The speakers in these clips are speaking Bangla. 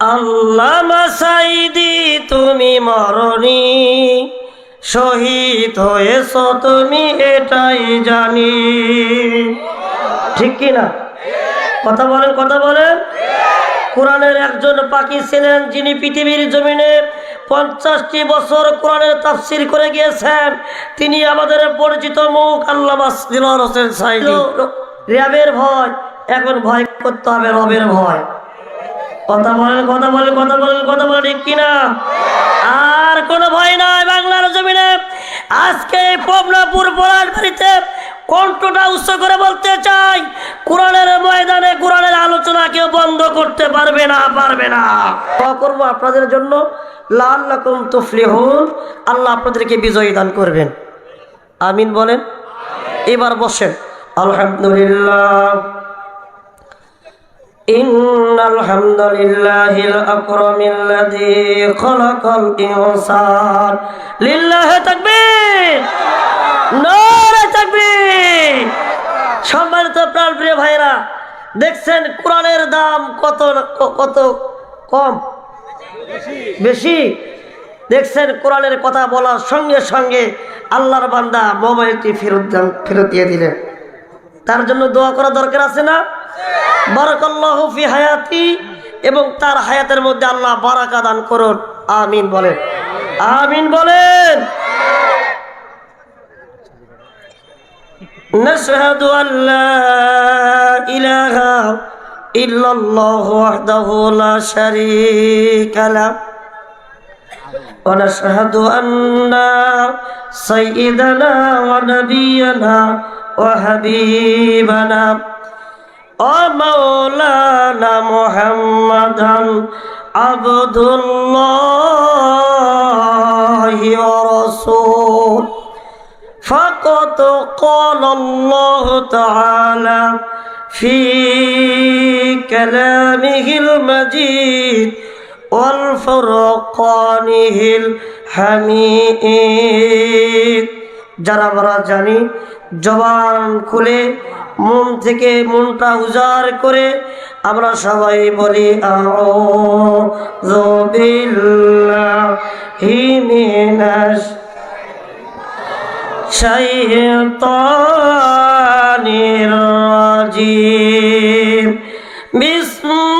আল্লাহ মাসাইদি তুমি মরণি। শহীদ হয়েছ তুমি, এটাই জানি। ঠিক কি না কথা বলেন কথা বলেন। কোরআনের একজন পাখি ছিলেন, যিনি পৃথিবীর জমিনে পঞ্চাশটি বছর কোরআনের তাফসির করে গিয়েছেন। তিনি আমাদের পরিচিত মুখ আল্লাহ হোসেন সাইদি। র্যাবের ভয়, এখন ভয় করতে হবে রবের ভয়। কথা বলেন কথা বলেন কথা বলেন কথা বলেন, ঠিক কিনা? আর কোনো ভয় নাই বাংলার জমিনে। আজকে পবনাপুর পড়ার বাড়িতে কণ্ঠটা উচ্চ করে বলতে চাই, কোরআনের ময়দানে কোরআনের আলোচনা কেউ বন্ধ করতে পারবে না পারবে না। করব আপনাদের জন্য। লাল রকম তুফলিহুন। আল্লাহ আপনাদেরকে বিজয়ী দান করবেন। আমিন বলেন। এবার বসেন। আলহামদুলিল্লাহ। إن الحمد لله الأكرم الذي خلق الإنسان لله تكبير নারে তাকবীর সম্মানিত প্রাণ প্রিয় ভাইরা দেখছেন কোরআনের দাম কত কত কম বেশি দেখছেন কোরআনের কথা বলার সঙ্গে সঙ্গে আল্লাহর বান্দা মোবাইলটি ফেরত দেন ফেরত দিয়ে দিলেন তার জন্য দোয়া করা দরকার আছে না বারাকাল্লাহ ফি হায়াতি এবং তার হায়াতের মধ্যে আল্লাহ বারাকা দান করুন আমিন বলেন আমিন বলেন نشهد أن لا إله إلا الله وحده لا شريك له ونشهد أن سيدنا ونبينا وحبيبنا ومولانا محمدا عبد الله ورسوله فقد قال الله تعالى في كلامه المجيد والفرقانه الحميد যারা আমরা জানি, জবান খুলে মন থেকে মনটা উজাড় করে আমরা সবাই বলি হিমিনাস বিষ্ণু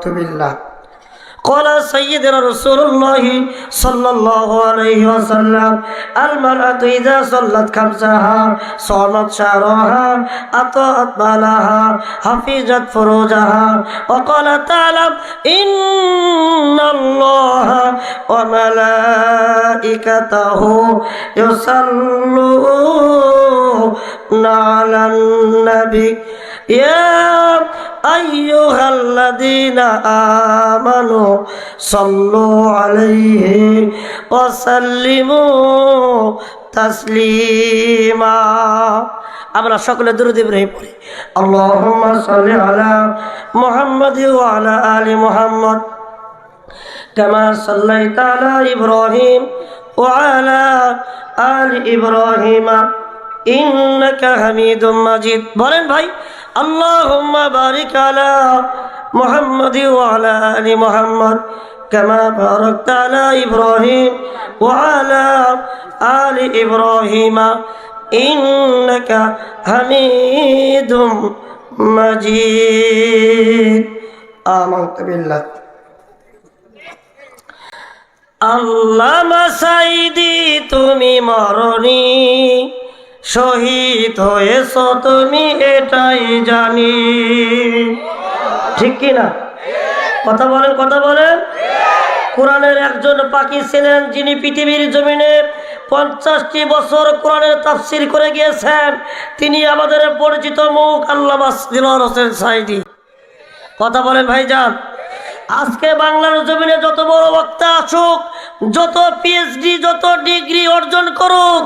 آمنت بالله قال سيدنا رسول الله صلى الله عليه وسلم المرأة إذا صلت خمسها صامت شهرها أطاعت مالها حفظت فروجها وقال تعالى إن الله وملائكته يصلون على النبي يا أيها الذين آمنوا صلوا عليه وسلموا تسليما আমরা সকলে দুরুদ ইব্রাহিম পড়ি আল্লাহুম্মা সাল্লি আলা মুহাম্মাদ ওয়া আলা আলি মুহাম্মদ كما صليت على إبراهيم وعلى آل إبراهيم إنك حميد مجيد বলেন ভাই اللهم بارك على محمد وعلى آل محمد كما باركت على إبراهيم وعلى آل إبراهيم إنك حميد مجيد آمنت بالله আল্লাহ মাসাইদি তুমি মরণি শহীদ হয়েছ তুমি এটাই জানি। ঠিক কি না কথা বলেন কথা বলেন। কোরআনের একজন পাখি ছিলেন যিনি পৃথিবীর জমিনে পঞ্চাশটি বছর কোরআনের তাফসির করে গিয়েছেন। তিনি আমাদের পরিচিত মুখ আল্লাহ হোসেন সাইদি। কথা বলেন ভাইজান। আজকে বাংলার জমিনে যত বড় বক্তা আসুক, যত পিএইচডি যত ডিগ্রি অর্জন করুক,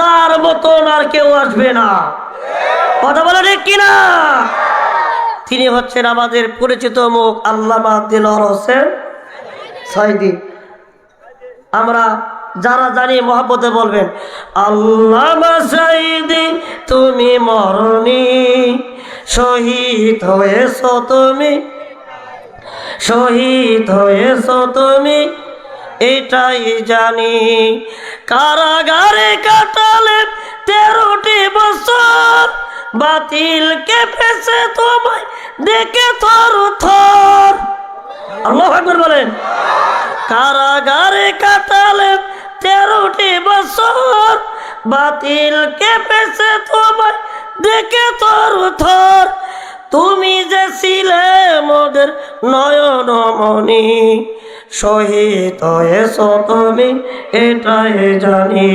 তার মতন আর কেউ আসবে না। কথা বলে ঠিক কিনা? তিনি হচ্ছেন আমাদের পরিচিত মুখ আল্লামা দিলর হোসেন আমরা যারা জানি মহাব্বতে বলবেন, আল্লামা সাইদি, তুমি মরণী শহীদ হয়েছ তুমি। শহীদ হয়েছ তুমি, এটাই জানি। কারাগারে কাটালে তেরোটি বছর, বাতিল কেঁপেছে তোমায় দেখে থর থর। আল্লাহ একবার বলেন। কারাগারে কাটালে তেরোটি বছর, বাতিল কেঁপেছে তোমায় দেখে থর থর। তুমি যে ছিলে মোদের নয়নমণি শহীদ হয়েছ তুমি, এটাই জানি।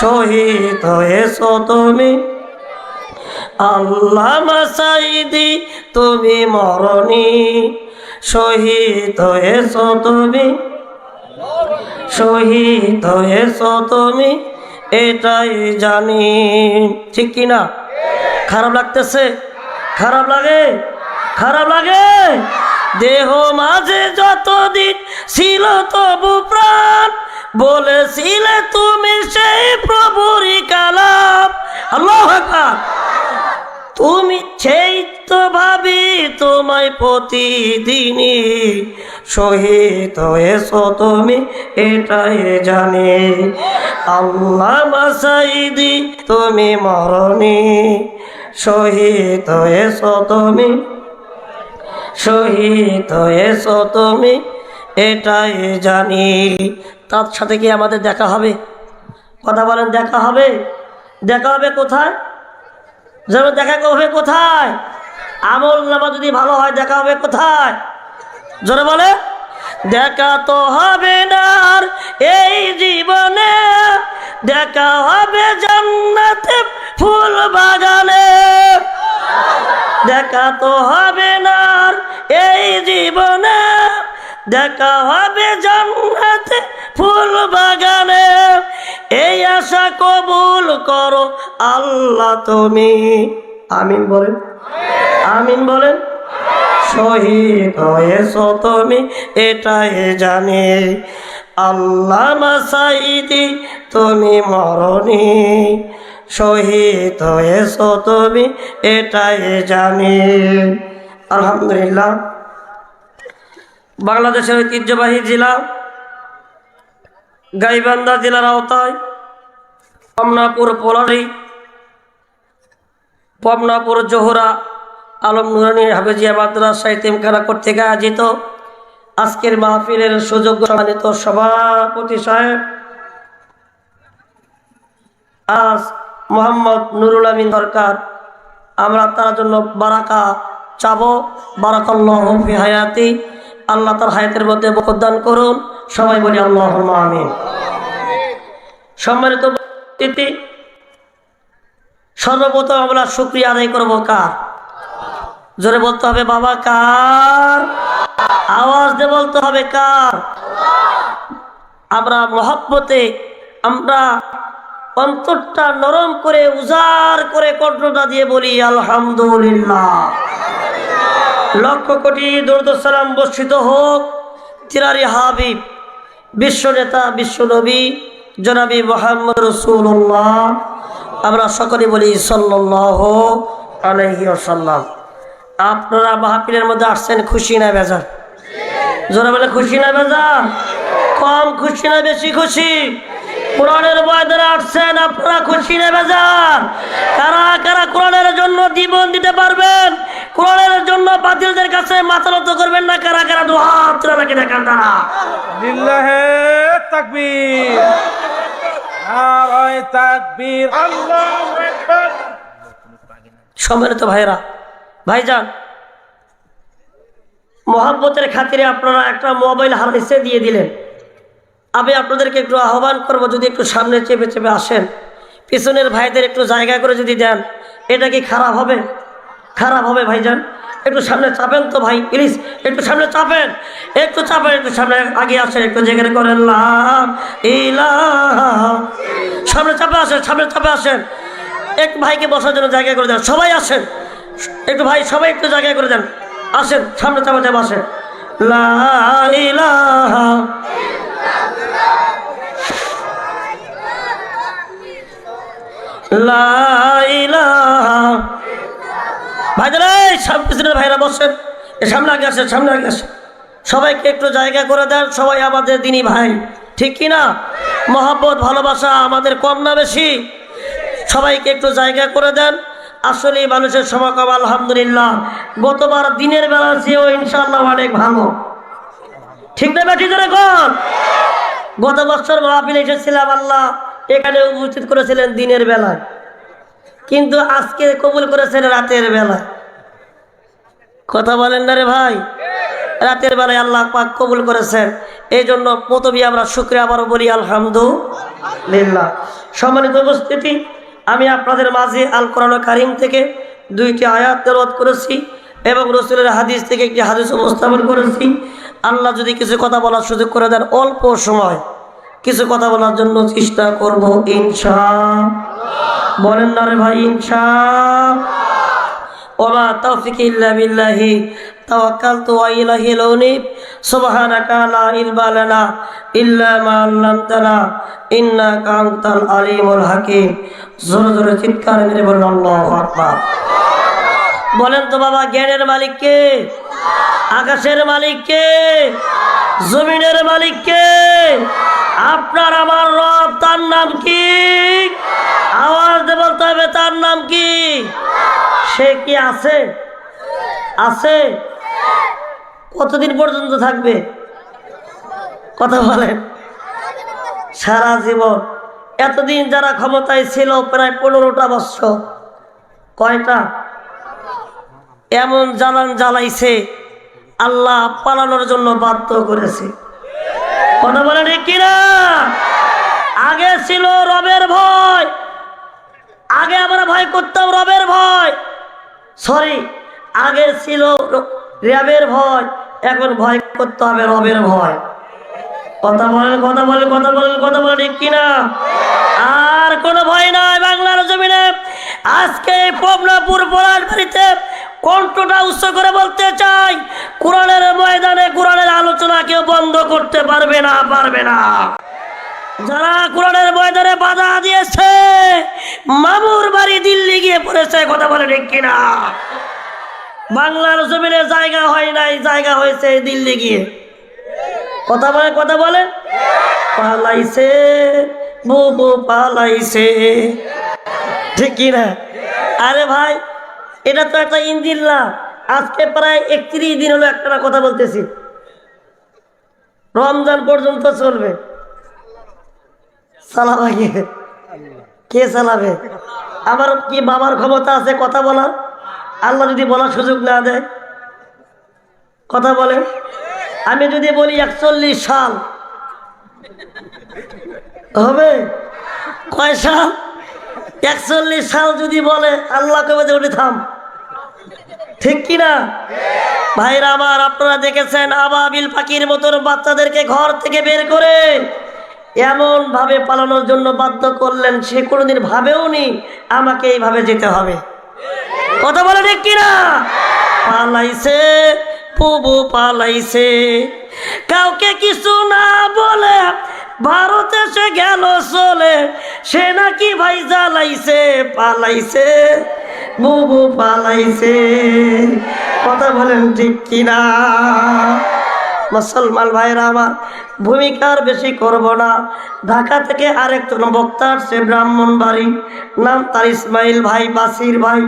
শহীদ হয়েছ তুমি, আল্লাহ মাসাইদি তুমি মরণি। শহীদ হয়েছ তুমি শহীদ হয়েছ তুমি, এটাই জানি। ঠিক কি না খারাপ লাগতেছে? খারাপ লাগে? খারাপ লাগে? দেহ মাঝে যতদিন ছিল তবু প্রাণ। বলেছিলে তুমি সেই প্রভুরই কালাম। আল্লাহ তুমি সেই তো ভাবি তোমায় প্রতিদিনই। শহীদ হয়েছ তুমি, এটাই জানি। আল্লাহ মাসাইদি, তুমি মরণি। শহীদ হয়েছ তুমি। শহীদ হয়েছ তুমি, এটাই জানি। তার সাথে কি আমাদের দেখা হবে? কথা বলেন, দেখা হবে? দেখা হবে কোথায়? যেন দেখা হবে কোথায়? আমল নামা যদি ভালো হয়, দেখা হবে কোথায়? জোরে বলে, দেখা তো হবে না এই জীবনে। দেখা হবে জান্নাতে ফুল বাগানে। দেখা তো হবে না এই জীবনে। দেখা হবে জান্নাতে ফুল বাগানে। এই আশা কবুল করো আল্লাহ তুমি। আমিন বলেন। আমিন বলেন। শহীদ হয়েছ তুমি, এটাই জানি। আল্লাহ মাসাইদি তুমি মরণি। শহীদ হয়েছ তুমি, এটাই জানি। আলহামদুলিল্লাহ। বাংলাদেশের ঐতিহ্যবাহী জেলা গাইবান্ধা জেলার আওতায় পমনাপুর পোলারি পমনাপুর জোহরা আলম নুরানি হাফেজিয়া মাদ্রাসা ইতিমখানা কর্তৃক আয়োজিত আজকের মাহফিলের সুযোগ্য সম্মানিত সভাপতি সাহেব, আজ মোহাম্মদ নুরুল আমিন সরকার, আমরা তার জন্য বারাকা চাবো। বারাকাল্লাহ হায়াতি। আল্লাহ তার হায়াতের মধ্যে বকদান করুন। সবাই বলি আল্লাহ আমিন। সম্মানিত সর্বপ্রথম আমরা শুক্রিয়া আদায় করব কার? জোরে বলতে হবে বাবা কার? আওয়াজ দিয়ে বলতে হবে কার? আমরা মহব্বতে, আমরা অন্তরটা নরম করে, উজাড় করে কণ্ঠটা দিয়ে বলি, আলহামদুলিল্লাহ। লক্ষ কোটি দুর্দসালাম বর্ষিত হোক, তিরারি হাবিব, বিশ্ব নেতা, বিশ্ব নবী, জনাবি মোহাম্মদ রসুল্লাহ আমরা সকলে বলি সাল্লাহ আলহি আপনারা মাহফিলের মধ্যে আসছেন, খুশি না বেজার? জোরে বলে খুশি না বেজার কম খুশি না বেশি খুশি? কোরআনের ময়দানে আসছেন আপনারা খুশি না বেজার কারা কারা কোরআনের জন্য জীবন দিতে পারবেন? কোরআনের জন্য বাতিলদের কাছে মাথা নত করবেন না? কারা কারা দু হাত তুলে রাখে দেখান তারা? লিল্লাহে তাকবীর। নারায়ে তাকবীর। আল্লাহু আকবার। সম্মানিত ভাইরা ভাইজান মোহাব্বতের খাতিরে আপনারা একটা মোবাইল হারাইছে দিয়ে দিলেন। আমি আপনাদেরকে একটু আহ্বান করব, যদি একটু সামনে চেপে চেপে আসেন। পিছনের ভাইদের একটু জায়গা করে যদি দেন, এটা কি খারাপ হবে? খারাপ হবে ভাইজান। একটু সামনে চাপেন তো ভাই প্লিজ একটু সামনে চাপেন। একটু চাপেন, একটু সামনে আগে আসেন, একটু জেগে করেন। সামনে চাপে আসেন, সামনে চাপে আসেন। এক ভাইকে বসার জন্য জায়গা করে দেন। সবাই আসেন। একটু ভাই, সবাই একটু জায়গা করে দেন। আসেন সামনে চাপা চাপা আসেন ভাইদের সামনে পিছনের ভাইরা বসেন। সামনে আগে আসেন, সামনে আগে আসেন। সবাইকে একটু জায়গা করে দেন, সবাই আমাদের দিনী ভাই। ঠিক কি না? মহব্বত, ভালোবাসা আমাদের কম না বেশি। সবাইকে একটু জায়গা করে দেন। আসলে মানুষের সমাগম, আলহামদুলিল্লাহ। গতবার দিনের বেলা চেয়েও ইনশাল্লাহ অনেক ভালো। ঠিক না বেঠি ধরে কন গত বছর মাহফিল এসেছিলাম আল্লাহ, এখানে উপস্থিত করেছিলেন দিনের বেলায়। কিন্তু আজকে কবুল করেছেন রাতের বেলায়। কথা বলেন না রে ভাই? রাতের বেলায় আল্লাহ পাক কবুল করেছেন। এই জন্য প্রথমে আমরা শুক্রিয়া আবারও বলি আলহামদুলিল্লাহ। সম্মানিত উপস্থিতি আমি আপনাদের মাঝে আল কোরআন কারিম থেকে দুইটি আয়াত তেরোধ করেছি এবং রসুলের হাদিস থেকে একটি হাদিস উপস্থাপন করেছি। আল্লাহ যদি কিছু কথা বলার সুযোগ করে দেন অল্প সময় কিছু কথা বলার জন্য চেষ্টা করব ইনশা বলেন না রে ভাই ইনশা ওমা তৌফিক ইল্লা বিল্লাহি, তাওয়াক্কালতু ওয়া ইলাইহি লউনিব সুবহানাকা লা ইলমা লানা ইল্লা মা আল্লামতানা। ইন্নাকা আনতাল আলিমুল হাকিম। জোরে জোরে চিৎকার মেরে বলেন আল্লাহু আকবার। বলেন তো বাবা, জ্ঞানের মালিক কে? আকাশের মালিক কে? জমিনের মালিক কে? আপনার আমার রব, তার নাম কি? আওয়াজ দিয়ে বলতে হবে, তার নাম কি? সে কি আছে? আছে? কতদিন পর্যন্ত থাকবে? কথা বলেন। সারা জীবন। এতদিন যারা ক্ষমতায় ছিল প্রায় পনেরোটা বৎসর কয়টা? এমন জ্বালান জ্বালাইছে, আল্লাহ পালানোর জন্য বাধ্য করেছে। বলেন আগে ছিল রবের ভয়। আগে আমরা ভয় করতাম রবের ভয়। সরি আগে ছিল র্যাবের ভয়, এখন ভয় করতে হবে রবের ভয়। কথা বলেন কথা বলেন কথা বলেন কথা বলেন ঠিক কিনা? আর কোনো ভয় নাই বাংলার জমিনে। আজকে পবনাপুর পড়ার বাড়িতে কণ্ঠটা উচ্চ করে বলতে চাই, কোরআনের ময়দানে কোরআনের আলোচনা কেউ বন্ধ করতে পারবে না পারবে না। যারা কোরআনের ময়দানে বাধা দিয়েছে, মামুর বাড়ি দিল্লি গিয়ে পড়েছে, কথা বলে ঠিক কিনা? বাংলার জমিনে জায়গা হয় নাই, জায়গা হয়েছে দিল্লি গিয়ে। কথা বলে কথা বলে পালাইছে বুবু পালাইছে। ঠিক না? আরে ভাই, এটা তো একটা ইঞ্জিন না। আজকে প্রায় একত্রিশ দিন হলো একটা কথা বলতেছি। রমজান পর্যন্ত চলবে। চালাবা কে চালাবে আমার কি বাবার ক্ষমতা আছে কথা বলার? আল্লাহ যদি বলার সুযোগ না দেয়, কথা বলেন। আমি যদি বলি একচল্লিশ সাল, হবে? কয় সাল? একচল্লিশ সাল যদি বলে, আল্লাহ কবে উঠে থাম। ঠিক কিনা ভাইরা আমার, আপনারা দেখেছেন আবাবিল পাখির মতন বাচ্চাদেরকে ঘর থেকে বের করে এমন ভাবে পালানোর জন্য বাধ্য করলেন। সে কোনোদিন ভাবেও নি আমাকে এইভাবে যেতে হবে। কথা বলে ঠিক কিনা পালাইছে। পুবু পালাইছে। কাউকে কিছু না বলে ভারতে সে গেল চলে। সে নাকি ভাই জ্বালাইছে, পালাইছে বুবু পালাইছে। কথা বলেন ঠিক কিনা? মুসলমান ভাইরা, আমার ভূমিকার বেশি করব না। ঢাকা থেকে আরেকজন বক্তা আসছে ব্রাহ্মণ বাড়ি নাম তার ইসমাইল ভাই, বাসির ভাই।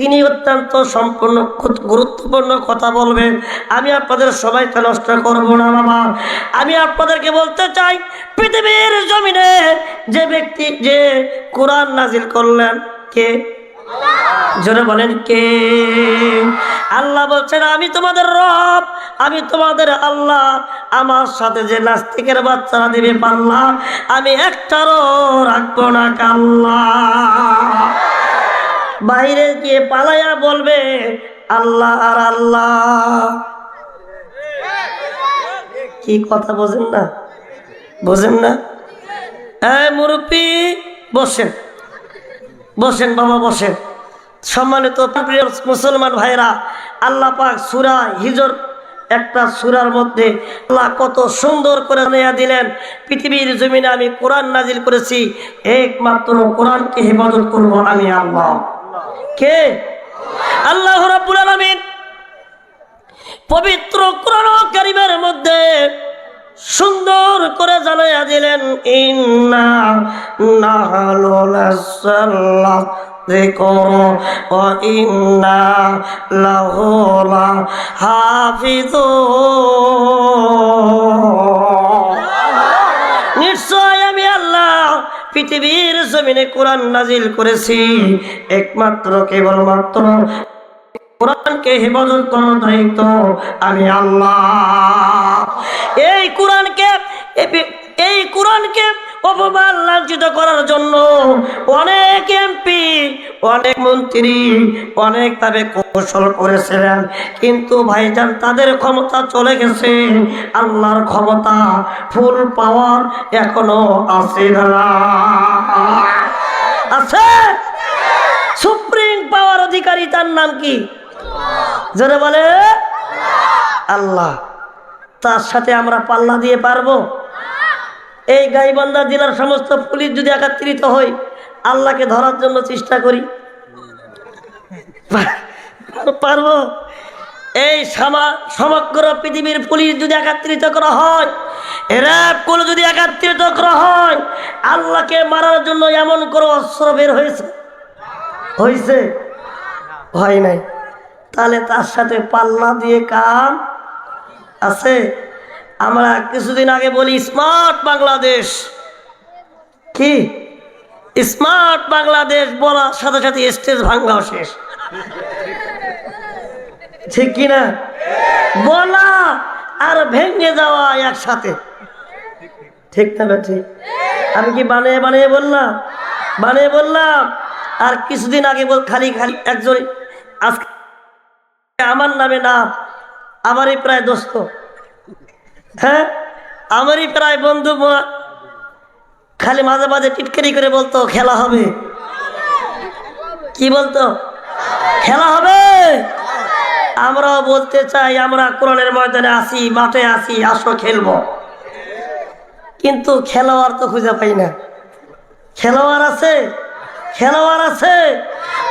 তিনি অত্যন্ত সম্পূর্ণ গুরু- গুরুত্বপূর্ণ কথা বলবেন। আমি আপনাদের সবাইকে নষ্ট করব না বাবা। আমি আপনাদেরকে বলতে চাই পৃথিবীর জমিনে যে ব্যক্তি যে কোরআন নাজিল করলেন কে? জোরে বলেন কে? আল্লাহ বলছেন আমি তোমাদের রব আমি তোমাদের আল্লাহ। আমার সাথে যে নাস্তিকের বাচ্চারা দেবে পাল্লা আমি একটারও রাখব না কাল্লা। বাইরে গিয়ে পালাইয়া বলবে, আল্লাহ আর আল্লাহ। কি কথা বোঝেন না? বোঝেন না? এই মুরব্বী, বসেন। বসেন বাবা, বসেন। সম্মানিত মুসলমান ভাইরা আল্লাহ পাক সুরা হিজর, একটা সুরার মধ্যে আল্লাহ কত সুন্দর করে নেয়া দিলেন। পৃথিবীর জমিনে আমি কোরআন নাজিল করেছি, একমাত্র কোরআনকে হেফাজত করব আমি আল্লাহ। কে? আল্লাহ রাব্বুল আলামিন পবিত্র কোরআন কারিমের মধ্যে সুন্দর করে জানাইয়া দিলেন, ইন্না নাহালু নাসাল্লা যিকর ওয়া ইন্না লাহু লাহাফিজুন। নিশ্চয় পৃথিবীর জমিনে কোরআন নাজিল করেছি। একমাত্র কেবলমাত্র কোরআনকে হেফাজত করার দায়িত্ব আমি আল্লাহ। এই কোরআনকে এই কোরআনকে অপমান লাঞ্ছিত করার জন্য অনেক এমপি অনেক মন্ত্রী, অনেক অনেকভাবে কৌশল করেছিলেন। কিন্তু ভাইজান, তাদের ক্ষমতা চলে গেছে। আল্লাহর ক্ষমতা ফুল পাওয়ার এখনও আছে না। আছে? সুপ্রিম পাওয়ার অধিকারী, তার নাম কি? জোরে বলে। আল্লাহ, তার সাথে আমরা পাল্লা দিয়ে পারব? এই গাইবান্ধা জেলার সমস্ত পুলিশ যদি একাত্রিত হই, আল্লাহকে ধরার জন্য চেষ্টা করি। পারব? এই সামা- সমগ্র পৃথিবীর পুলিশ যদি একাত্রিত করা হয় র্যাবগুলো যদি একাত্রিত করা হয়, আল্লাহকে মারার জন্য এমন কোনো অস্ত্র বের হয়েছে? হয়েছে? হয় নাই। তাহলে তার সাথে পাল্লা দিয়ে কাম আছে? আমরা কিছুদিন আগে বলি স্মার্ট বাংলাদেশ। কি? স্মার্ট বাংলাদেশ বলার সাথে সাথে স্টেজ ভাঙ্গাও শেষ। ঠিক কিনা বলা আর ভেঙে যাওয়া একসাথে। ঠিক না ঠিক আমি কি বানিয়ে বানিয়ে বললাম? বানিয়ে বললাম। আর কিছুদিন আগে বল খালি খালি একজন আজকে আমার নামে নাম, আমারই প্রায় দোস্ত। হ্যাঁ? আমারই প্রায় বন্ধু খালি মাঝে মাঝে টিটকারি করে বলতো, খেলা হবে। কি বলতো? খেলা হবে? আমরাও বলতে চাই, আমরা কোরআনের ময়দানে আসি, মাঠে আসি, আসো, খেলব। কিন্তু খেলোয়াড় তো খুঁজে পাই না। খেলোয়াড় আছে? খেলোয়াড় আছে?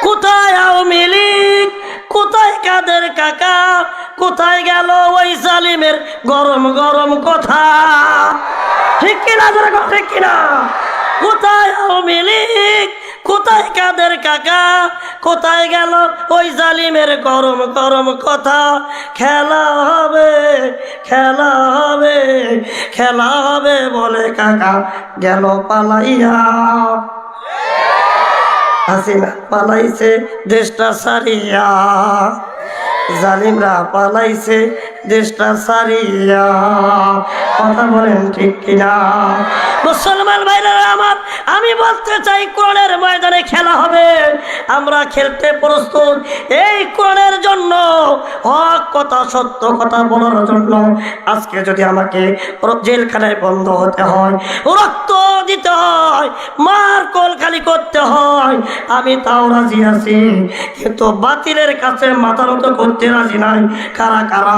কোথায় আওয়ামী লীগ? কোথায় কাদের কাকা? কোথায় গেল ওই সালিমের গরম গরম কথা? ঠিক কিনা ঠিক কিনা? কোথায় আওয়ামী লীগ? কোথায় কাদের কাকা? কোথায় গেল ওই জালিমের গরম গরম কথা? খেলা হবে খেলা হবে খেলা হবে বলে কাকা গেল পালাইয়া। হাসিনা পালাইছে দেশটা সারিয়া জালিমরা পালাইছে দেশটা সারিয়া। কথা বলেন ঠিক কিনা? মুসলমান ভাইরা আমার, আমি বলতে চাই কোরআনের ময়দানে খেলা হবে। আমরা খেলতে প্রস্তুত। এই কোরআনের জন্য হক কথা, সত্য কথা বলার জন্য আজকে যদি আমাকে জেলখানায় বন্ধ হতে হয়, রক্ত দিতে হয়, মার কল খালি করতে হয়, আমি তাও রাজি আছি। কিন্তু বাতিলের কাছে মাথা নত করতে রাজি নাই। কারা কারা?